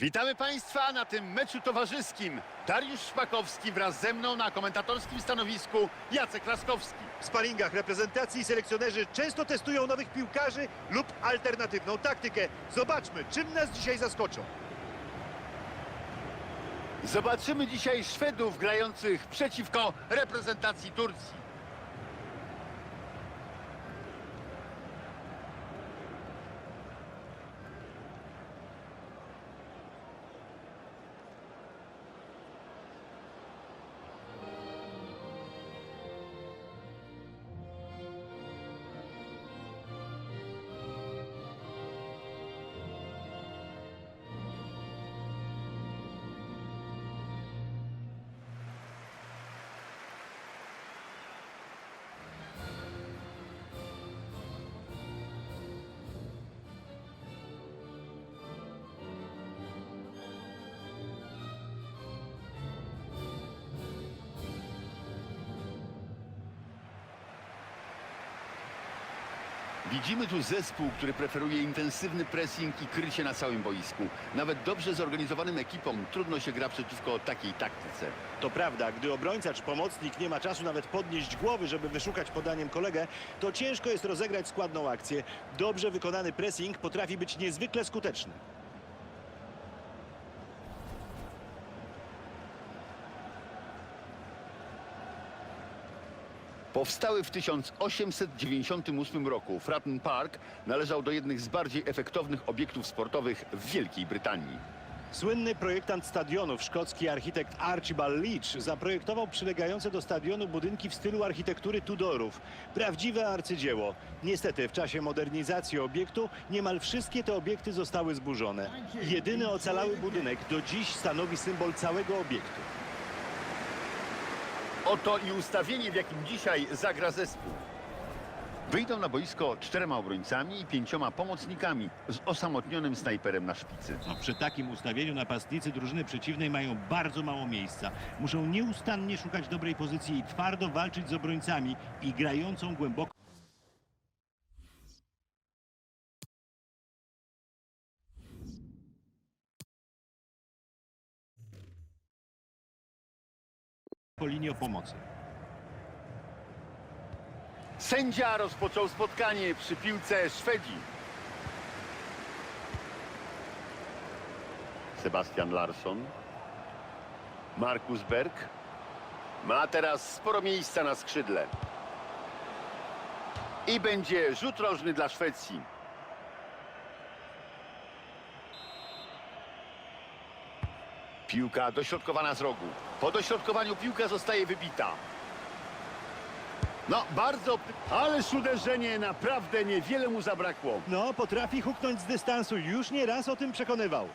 Witamy Państwa na tym meczu towarzyskim. Dariusz Szpakowski wraz ze mną na komentatorskim stanowisku Jacek Laskowski. W sparingach reprezentacji selekcjonerzy często testują nowych piłkarzy lub alternatywną taktykę. Zobaczmy, czym nas dzisiaj zaskoczą. Zobaczymy dzisiaj Szwedów grających przeciwko reprezentacji Turcji. Widzimy tu zespół, który preferuje intensywny pressing i krycie na całym boisku. Nawet dobrze zorganizowanym ekipom trudno się gra przeciwko takiej taktyce. To prawda, gdy obrońca czy pomocnik nie ma czasu nawet podnieść głowy, żeby wyszukać podaniem kolegę, to ciężko jest rozegrać składną akcję. Dobrze wykonany pressing potrafi być niezwykle skuteczny. Powstały w 1898 roku Fratton Park należał do jednych z bardziej efektownych obiektów sportowych w Wielkiej Brytanii. Słynny projektant stadionów, szkocki architekt Archibald Leach, zaprojektował przylegające do stadionu budynki w stylu architektury Tudorów. Prawdziwe arcydzieło. Niestety w czasie modernizacji obiektu niemal wszystkie te obiekty zostały zburzone. Jedyny ocalały budynek do dziś stanowi symbol całego obiektu. Oto i ustawienie, w jakim dzisiaj zagra zespół. Wyjdą na boisko czterema obrońcami i pięcioma pomocnikami z osamotnionym snajperem na szpicy. No, przy takim ustawieniu napastnicy drużyny przeciwnej mają bardzo mało miejsca. Muszą nieustannie szukać dobrej pozycji i twardo walczyć z obrońcami i grającą głęboko. Po linii pomocy. Sędzia rozpoczął spotkanie przy piłce Szwedzi. Sebastian Larsson. Markus Berg. Ma teraz sporo miejsca na skrzydle. I będzie rzut rożny dla Szwecji. Piłka dośrodkowana z rogu. Po dośrodkowaniu piłka zostaje wybita. No, bardzo, ależ uderzenie naprawdę niewiele mu zabrakło. No, potrafi huknąć z dystansu. Już nie raz o tym przekonywał.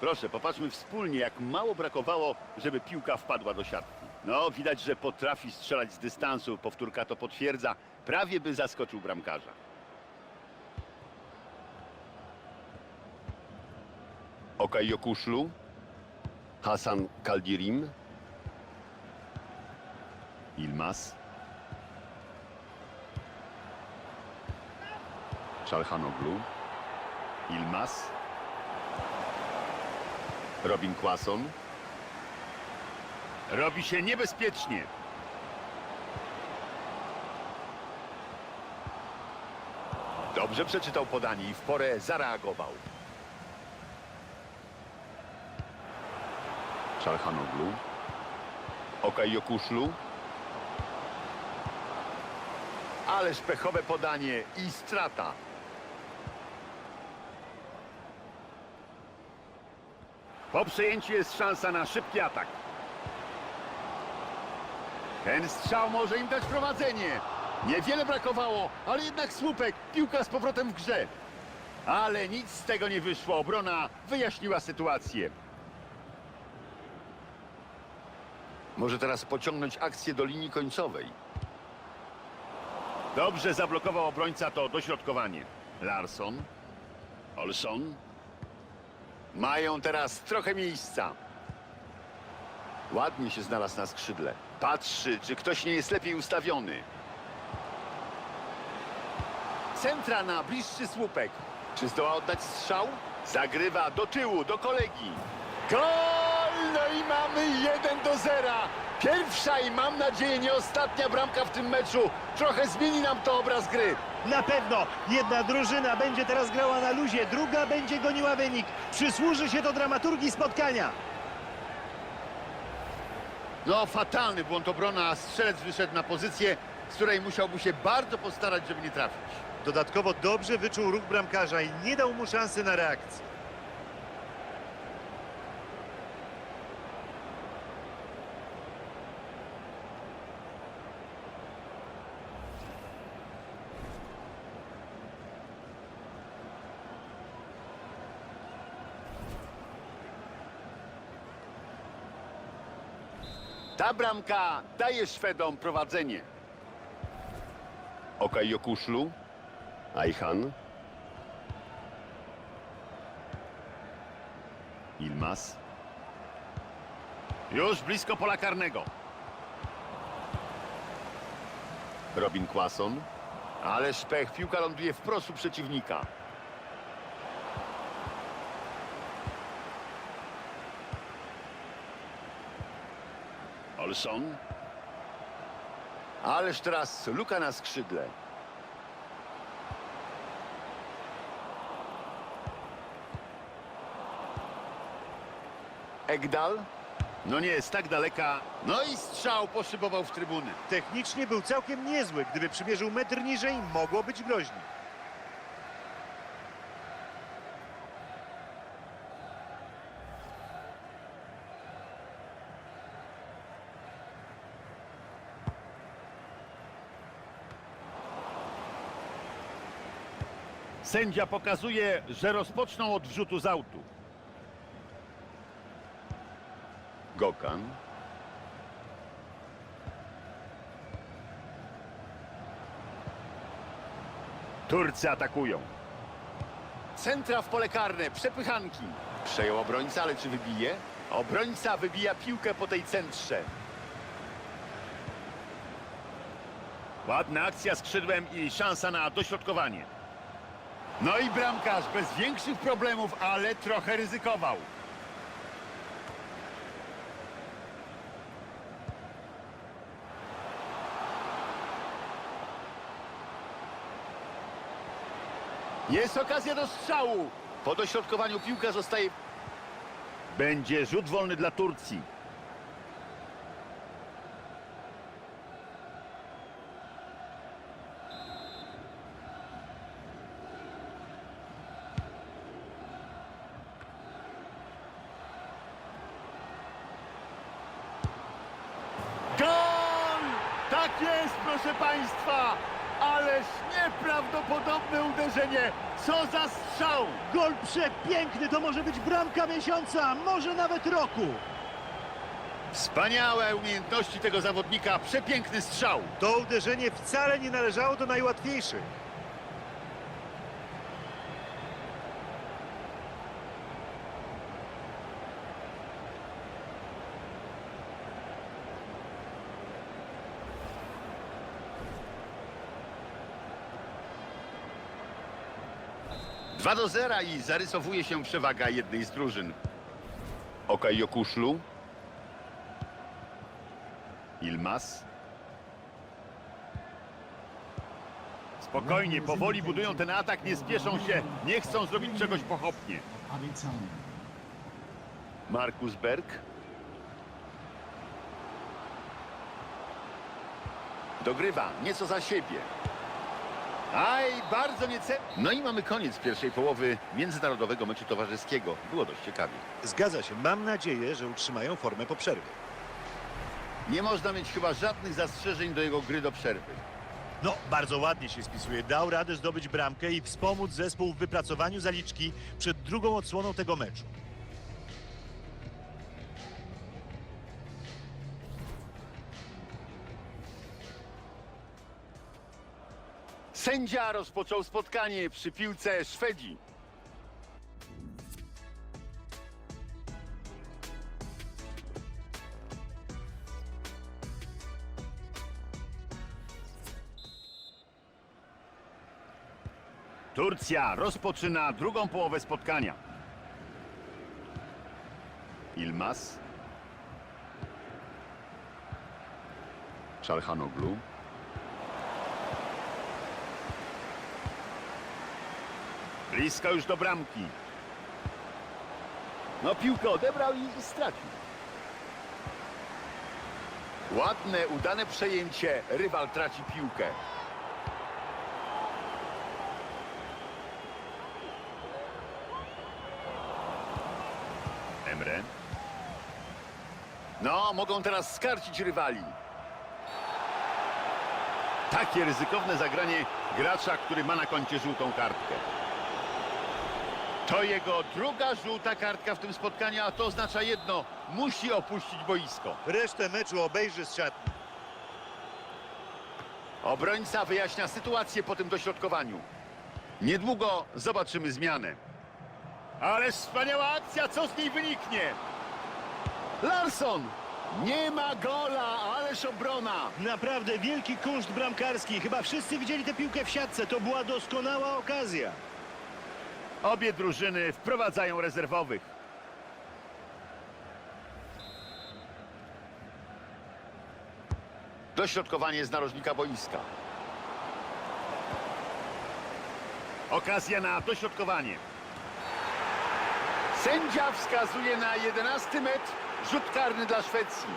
Proszę, popatrzmy wspólnie, jak mało brakowało, żeby piłka wpadła do siatki. No, widać, że potrafi strzelać z dystansu. Powtórka to potwierdza. Prawie by zaskoczył bramkarza. Okej Jokuszlu. Hasan Kaldirim. Ilmaz. Szalhanoglu. Ilmaz. Robin Quason. Robi się niebezpiecznie. Dobrze przeczytał podanie i w porę zareagował. Szalhanoglu. Okej Jokuszlu. Ależ pechowe podanie i strata. Po przejęciu jest szansa na szybki atak. Ten strzał może im dać prowadzenie. Niewiele brakowało, ale jednak słupek, piłka z powrotem w grze. Ale nic z tego nie wyszło. Obrona wyjaśniła sytuację. Może teraz pociągnąć akcję do linii końcowej. Dobrze zablokował obrońca to dośrodkowanie. Larsson. Olson. Mają teraz trochę miejsca. Ładnie się znalazł na skrzydle. Patrzy, czy ktoś nie jest lepiej ustawiony. Centra na bliższy słupek. Czy zdoła oddać strzał? Zagrywa do tyłu, do kolegi. Gol! I mamy 1 do 0. Pierwsza i mam nadzieję nie ostatnia bramka w tym meczu. Trochę zmieni nam to obraz gry. Na pewno jedna drużyna będzie teraz grała na luzie, druga będzie goniła wynik. Przysłuży się to dramaturgii spotkania. No, fatalny błąd obrona, a strzelec wyszedł na pozycję, z której musiałby się bardzo postarać, żeby nie trafić. Dodatkowo dobrze wyczuł ruch bramkarza i nie dał mu szansy na reakcję. Ta bramka daje Szwedom prowadzenie. Okej Jokuszlu. Ajhan. Ilmas. Już blisko pola karnego. Robin Quason. Ale szpech, piłka ląduje wprost u przeciwnika. Olson. Ależ teraz luka na skrzydle. Egdal. No nie jest tak daleka. No i strzał poszybował w trybuny. Technicznie był całkiem niezły. Gdyby przymierzył metr niżej, mogło być groźnie. Sędzia pokazuje, że rozpoczną od wrzutu z autu. Gokan. Turcy atakują. Centra w pole karne, przepychanki. Przejął obrońca, ale czy wybije? Obrońca wybija piłkę po tej centrze. Ładna akcja skrzydłem i szansa na dośrodkowanie. No i bramkarz bez większych problemów, ale trochę ryzykował. Jest okazja do strzału. Po dośrodkowaniu piłka zostaje... Będzie rzut wolny dla Turcji. Gol! Tak jest, proszę Państwa! Ależ nieprawdopodobne uderzenie! Co za strzał! Gol przepiękny, to może być bramka miesiąca, może nawet roku. Wspaniałe umiejętności tego zawodnika, przepiękny strzał. To uderzenie wcale nie należało do najłatwiejszych. Dwa do zera i zarysowuje się przewaga jednej z drużyn. Okej Jokuszlu. Ilmas. Spokojnie, powoli budują ten atak, nie spieszą się, nie chcą zrobić czegoś pochopnie. Markus Berg. Dogrywa, nieco za siebie. Aj, bardzo niece... No i mamy koniec pierwszej połowy międzynarodowego meczu towarzyskiego. Było dość ciekawie. Zgadza się, mam nadzieję, że utrzymają formę po przerwie. Nie można mieć chyba żadnych zastrzeżeń do jego gry do przerwy. No, bardzo ładnie się spisuje. Dał radę zdobyć bramkę i wspomóc zespół w wypracowaniu zaliczki przed drugą odsłoną tego meczu. Sędzia rozpoczął spotkanie przy piłce Szwedzi. Turcja rozpoczyna drugą połowę spotkania. Ilmaz. Czalhanoglu. Blisko już do bramki. No piłkę odebrał i stracił. Ładne, udane przejęcie. Rywal traci piłkę. Emre. No, mogą teraz skarcić rywali. Takie ryzykowne zagranie gracza, który ma na koncie żółtą kartkę. To jego druga żółta kartka w tym spotkaniu, a to oznacza jedno. Musi opuścić boisko. Resztę meczu obejrzy z szatni. Obrońca wyjaśnia sytuację po tym dośrodkowaniu. Niedługo zobaczymy zmianę. Ale wspaniała akcja, co z niej wyniknie? Larsson! Nie ma gola, ależ obrona! Naprawdę wielki kunszt bramkarski. Chyba wszyscy widzieli tę piłkę w siatce. To była doskonała okazja. Obie drużyny wprowadzają rezerwowych. Dośrodkowanie z narożnika boiska. Okazja na dośrodkowanie. Sędzia wskazuje na 11 metr. Rzut karny dla Szwecji.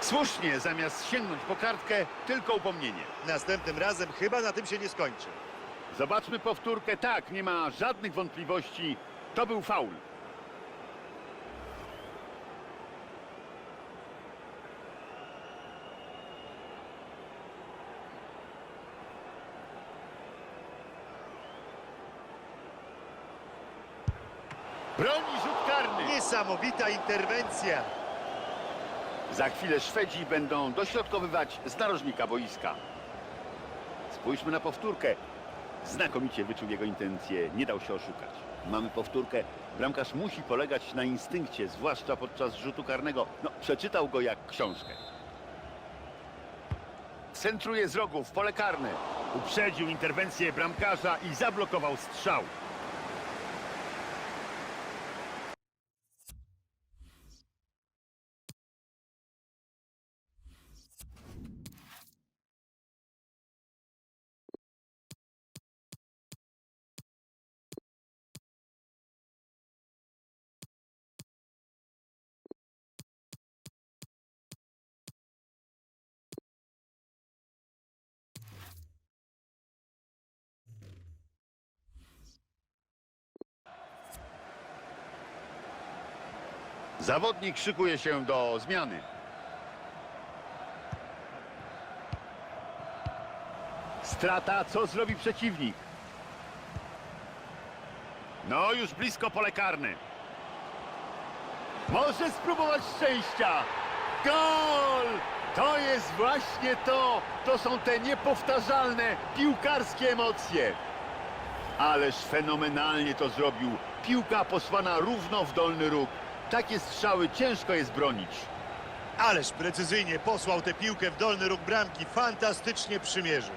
Słusznie, zamiast sięgnąć po kartkę, tylko upomnienie. Następnym razem chyba na tym się nie skończy. Zobaczmy powtórkę. Tak, nie ma żadnych wątpliwości. To był faul. Broni rzut karny. Niesamowita interwencja. Za chwilę Szwedzi będą dośrodkowywać z narożnika boiska. Spójrzmy na powtórkę. Znakomicie wyczuł jego intencje, nie dał się oszukać. Mamy powtórkę. Bramkarz musi polegać na instynkcie, zwłaszcza podczas rzutu karnego. No, przeczytał go jak książkę. Centruje z rogu w pole karne. Uprzedził interwencję bramkarza i zablokował strzał. Zawodnik szykuje się do zmiany. Strata, co zrobi przeciwnik? No, już blisko pole karne. Może spróbować szczęścia. Gol! To jest właśnie to. To są te niepowtarzalne piłkarskie emocje. Ależ fenomenalnie to zrobił. Piłka posłana równo w dolny róg. Takie strzały ciężko jest bronić. Ależ precyzyjnie posłał tę piłkę w dolny róg bramki. Fantastycznie przymierzył.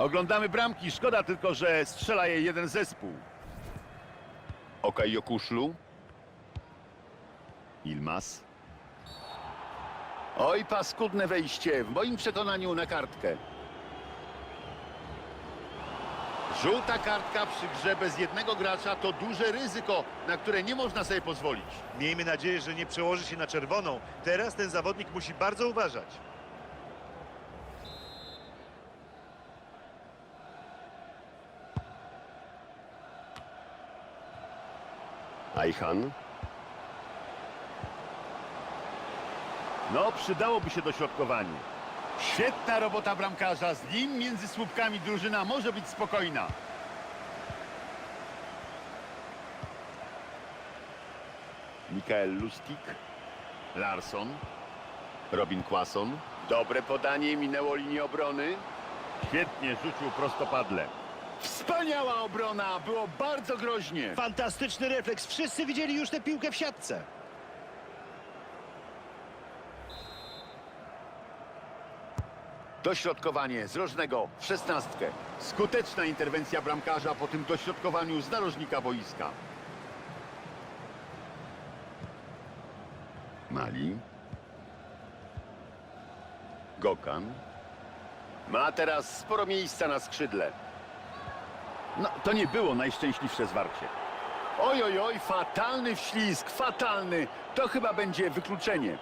Oglądamy bramki. Szkoda tylko, że strzela je jeden zespół. Okej, Jokuszlu. Ilmas. Oj, paskudne wejście. W moim przekonaniu na kartkę. Żółta kartka przy grze bez jednego gracza to duże ryzyko, na które nie można sobie pozwolić. Miejmy nadzieję, że nie przełoży się na czerwoną. Teraz ten zawodnik musi bardzo uważać. Ajhan. No, przydałoby się dośrodkowanie. Świetna robota bramkarza. Z nim między słupkami drużyna może być spokojna. Mikael Lustig. Larson. Robin Quason. Dobre podanie, minęło linię obrony. Świetnie rzucił prostopadle. Wspaniała obrona, było bardzo groźnie. Fantastyczny refleks. Wszyscy widzieli już tę piłkę w siatce. Dośrodkowanie z rożnego w szesnastkę. Skuteczna interwencja bramkarza po tym dośrodkowaniu z narożnika boiska. Mali. Gokan. Ma teraz sporo miejsca na skrzydle. No, to nie było najszczęśliwsze zwarcie. Oj, oj, oj, fatalny wślizg, fatalny. To chyba będzie wykluczenie.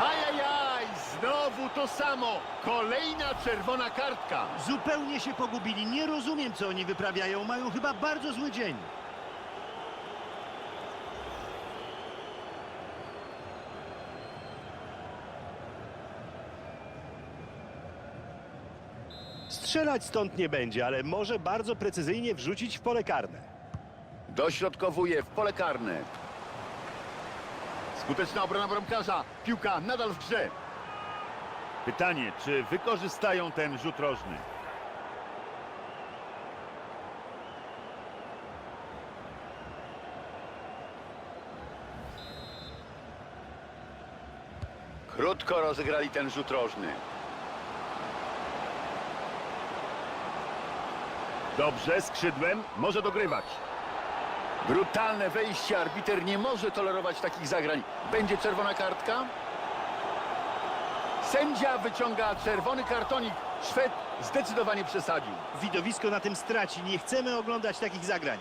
Ajajaj, znowu to samo. Kolejna czerwona kartka. Zupełnie się pogubili. Nie rozumiem, co oni wyprawiają. Mają chyba bardzo zły dzień. Strzelać stąd nie będzie, ale może bardzo precyzyjnie wrzucić w pole karne. Dośrodkowuje w pole karne. Skuteczna obrona bramkarza. Piłka nadal w grze. Pytanie, czy wykorzystają ten rzut rożny? Krótko rozegrali ten rzut rożny. Dobrze, skrzydłem, może dogrywać. Brutalne wejście, arbiter nie może tolerować takich zagrań. Będzie czerwona kartka? Sędzia wyciąga czerwony kartonik. Szwed zdecydowanie przesadził. Widowisko na tym straci. Nie chcemy oglądać takich zagrań.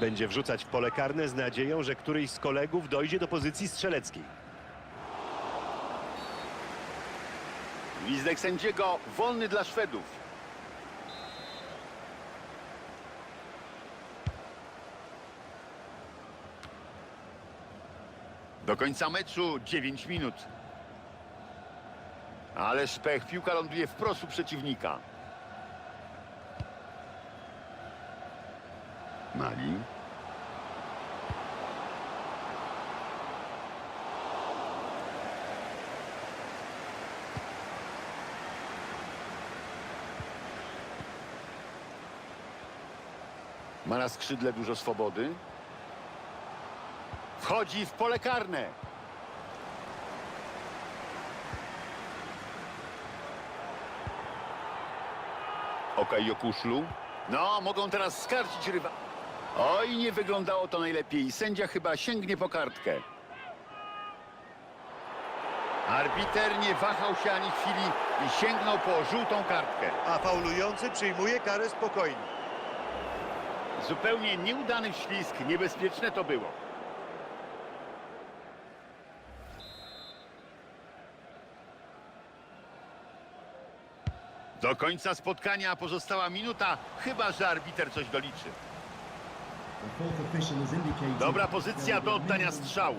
Będzie wrzucać w pole karne z nadzieją, że któryś z kolegów dojdzie do pozycji strzeleckiej. Gwizdek sędziego wolny dla Szwedów. Do końca meczu 9 minut. Ale szpech, piłka ląduje wprost u przeciwnika. Mali. Ma na skrzydle dużo swobody. Wchodzi w pole karne. Okej, Jokuszlu. No, mogą teraz skarcić rywa. Oj, nie wyglądało to najlepiej. Sędzia chyba sięgnie po kartkę. Arbiter nie wahał się ani chwili i sięgnął po żółtą kartkę. A faulujący przyjmuje karę spokojnie. Zupełnie nieudany ślisk, niebezpieczne to było. Do końca spotkania pozostała minuta, chyba że arbiter coś doliczy. Dobra pozycja do oddania strzału.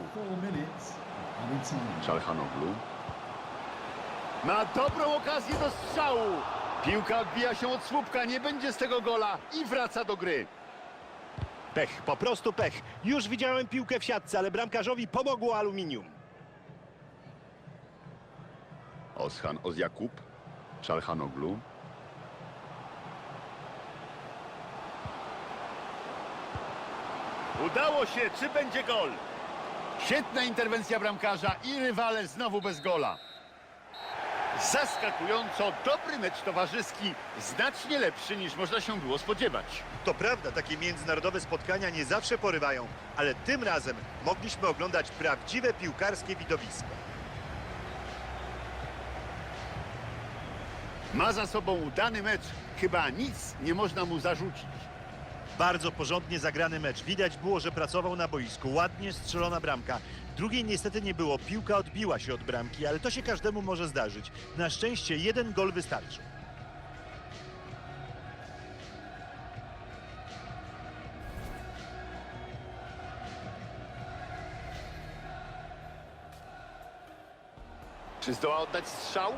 Czalhanoglu. Ma dobrą okazję do strzału. Piłka odbija się od słupka, nie będzie z tego gola i wraca do gry. Pech, po prostu pech. Już widziałem piłkę w siatce, ale bramkarzowi pomogło aluminium. Oshan Ozjakub, Czalhanoglu. Udało się, czy będzie gol? Świetna interwencja bramkarza i rywale znowu bez gola. Zaskakująco dobry mecz towarzyski, znacznie lepszy niż można się było spodziewać. To prawda, takie międzynarodowe spotkania nie zawsze porywają, ale tym razem mogliśmy oglądać prawdziwe piłkarskie widowisko. Ma za sobą udany mecz, chyba nic nie można mu zarzucić. Bardzo porządnie zagrany mecz. Widać było, że pracował na boisku. Ładnie strzelona bramka. Drugiej niestety nie było. Piłka odbiła się od bramki, ale to się każdemu może zdarzyć. Na szczęście jeden gol wystarczy. Czy zdoła oddać strzał?